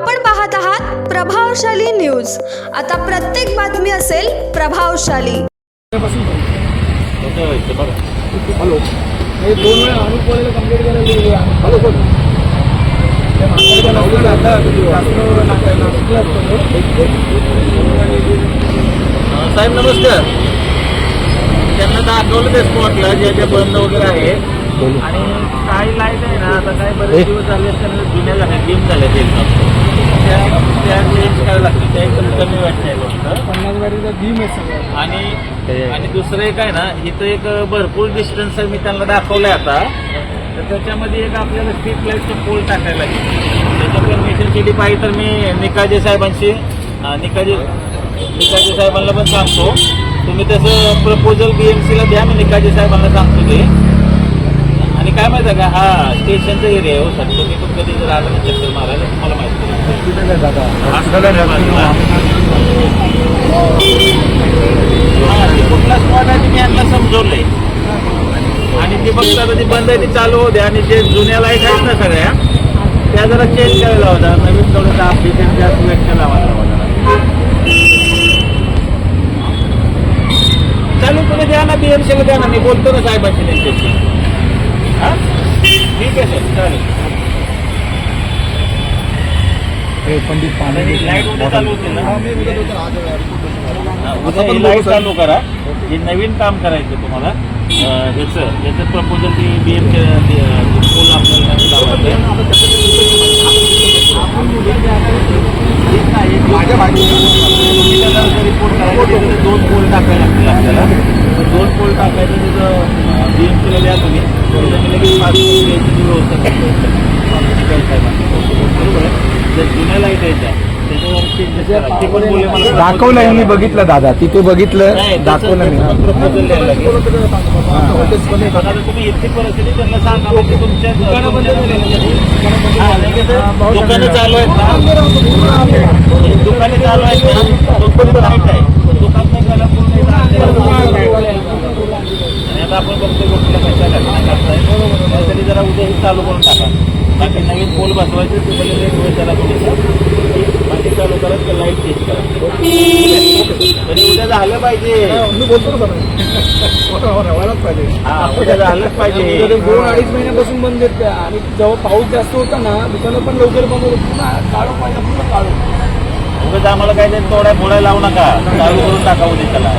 आपण पाहत आहात प्रभावशाली न्यूज. आता प्रत्येक बातमी असेल प्रभावशाली. हॅलो. हे दोन वेळा कंप्लीट करायला हॅलो. साहेब नमस्कार. त्यांना दाखवलं ते स्पॉटला जे जे बंद वगैरे आहे आणि काही लाइट आहे ना आता काही बरेच दिवस झाले त्यांना जुन्या झाल्या डिम झाल्या ते त्या त्या चेंज करायला लागतील त्या एकदम कमी वाटते फक्त. पन्नास गाडीचा भीम आहे सगळं. आणि आणि दुसरं एक आहे ना इथं एक भरपूर डिस्टन्स मी त्यांना दाखवलंय आता. तर त्याच्यामध्ये एक आपल्याला स्ट्रीट लाईटचं पोल टाकायला लागेल. त्याच्या परमिशनसाठी पाहिजे तर मी निकाजे साहेबांशी निकाजे निकाजे साहेबांना पण सांगतो. तुम्ही त्याचं प्रपोजल बी एम सीला द्या मी निकाजे साहेबांना सांगतो ते. माहिती आहे का? हा स्टेशनचा एरिया आहे हो सर. तुम्ही पण कधी जर आलं ना चक्कर मारायला? तुम्हाला माहिती आहे. हा, ते कुठला स्पॉट आहे ते मी यांना समजवलंय. आणि ते फक्त आता ती बंद आहे ती चालू होते. आणि जे जुन्या लाइट आहेत ना सगळ्या त्या जरा चेंज करायला होता नवीन थोडंसं अपडेशन जास्त वेळ लावायला जरा. चालू तुम्ही द्या ना बीएमसीला द्या ना. मी बोलतो ना साहेबांशी त्यांच्याशी. हा ठीक आहे सर. चालेल. हे पंडित पाणी लाइट उद्या चालू होतील ना? उद्या हा, लाइट चालू करा. हे नवीन काम करायचं तुम्हाला. अं, ह्याचं याचं प्रपोजल ते बी एम पूल आपल्याला लावायचं माझ्या रिपोर्ट करायचं दोन पोल टाकायला लागतील आपल्याला तर दोन पोल टाकायचं तिथं बी एम सीला द्या तुम्ही त्याच्यात लगेच पाच व्यवस्था. बरोबर आहे जर जुन्या लाइट आहेत त्या दाखवलंय मी बघितलं दादा तिथे बघितलं नाही, दाखवलं मी दुकानं चालू आहेत ना? दुकाने चालू आहेत ना दुकान राईट आहे दुकान नाही झालं पूर्ण इथं अंधार आहे. आणि आता आपण बघतो कशाला काय करताय त्यासाठी जरा उद्या हे चालू करून टाका. बाकी नवीन पोल बसवायचे ते पहिले रेट होईल त्याला थोडंसं बाकी चालू करत ते लाइट चेंज करा. तरी उद्या झालं पाहिजे. मी बोलतो ना व्हायलाच पाहिजे. हा उद्या झालंच पाहिजे. दोन अडीच महिन्यापासून बंद आहेत. त्या आणि जेव्हा पाऊस जास्त होता ना दुकानं पण लवकर बंद होत. पुन्हा काळं पाहिजे पुन्हा काळं उगाच आम्हाला काय ते तोड्या फोड्या लावू नका. चालू करून टाका उद्या त्याला.